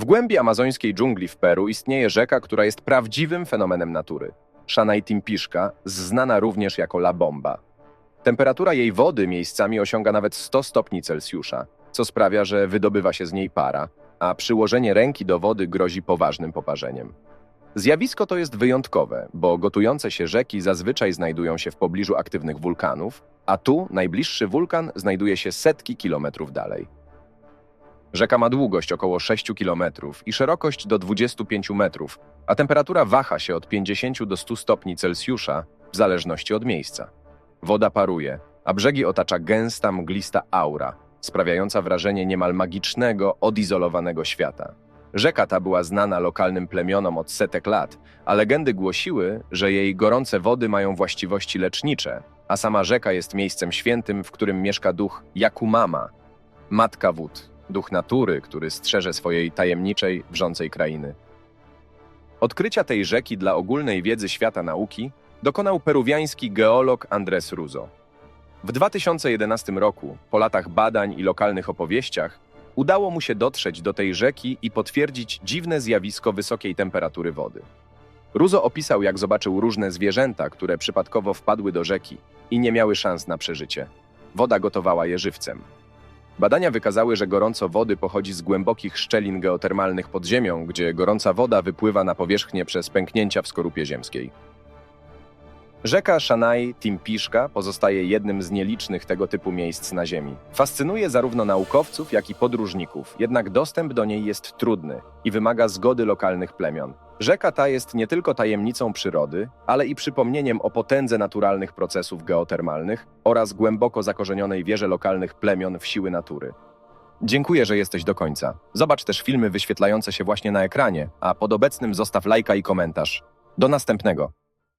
W głębi amazońskiej dżungli w Peru istnieje rzeka, która jest prawdziwym fenomenem natury. Szanajtimpiszka, znana również jako La Bomba. Temperatura jej wody miejscami osiąga nawet 100 stopni Celsjusza, co sprawia, że wydobywa się z niej para, a przyłożenie ręki do wody grozi poważnym poparzeniem. Zjawisko to jest wyjątkowe, bo gotujące się rzeki zazwyczaj znajdują się w pobliżu aktywnych wulkanów, a tu najbliższy wulkan znajduje się setki kilometrów dalej. Rzeka ma długość około 6 kilometrów i szerokość do 25 metrów, a temperatura waha się od 50 do 100 stopni Celsjusza w zależności od miejsca. Woda paruje, a brzegi otacza gęsta, mglista aura, sprawiająca wrażenie niemal magicznego, odizolowanego świata. Rzeka ta była znana lokalnym plemionom od setek lat, a legendy głosiły, że jej gorące wody mają właściwości lecznicze, a sama rzeka jest miejscem świętym, w którym mieszka duch Jakumama, matka wód, duch natury, który strzeże swojej tajemniczej, wrzącej krainy. Odkrycia tej rzeki dla ogólnej wiedzy świata nauki dokonał peruwiański geolog Andres Ruzo. W 2011 roku, po latach badań i lokalnych opowieściach, udało mu się dotrzeć do tej rzeki i potwierdzić dziwne zjawisko wysokiej temperatury wody. Ruzo opisał, jak zobaczył różne zwierzęta, które przypadkowo wpadły do rzeki i nie miały szans na przeżycie. Woda gotowała je żywcem. Badania wykazały, że gorąco wody pochodzi z głębokich szczelin geotermalnych pod ziemią, gdzie gorąca woda wypływa na powierzchnię przez pęknięcia w skorupie ziemskiej. Rzeka Szanai Timpiszka pozostaje jednym z nielicznych tego typu miejsc na Ziemi. Fascynuje zarówno naukowców, jak i podróżników, jednak dostęp do niej jest trudny i wymaga zgody lokalnych plemion. Rzeka ta jest nie tylko tajemnicą przyrody, ale i przypomnieniem o potędze naturalnych procesów geotermalnych oraz głęboko zakorzenionej wierze lokalnych plemion w siły natury. Dziękuję, że jesteś do końca. Zobacz też filmy wyświetlające się właśnie na ekranie, a pod obecnym zostaw lajka i komentarz. Do następnego.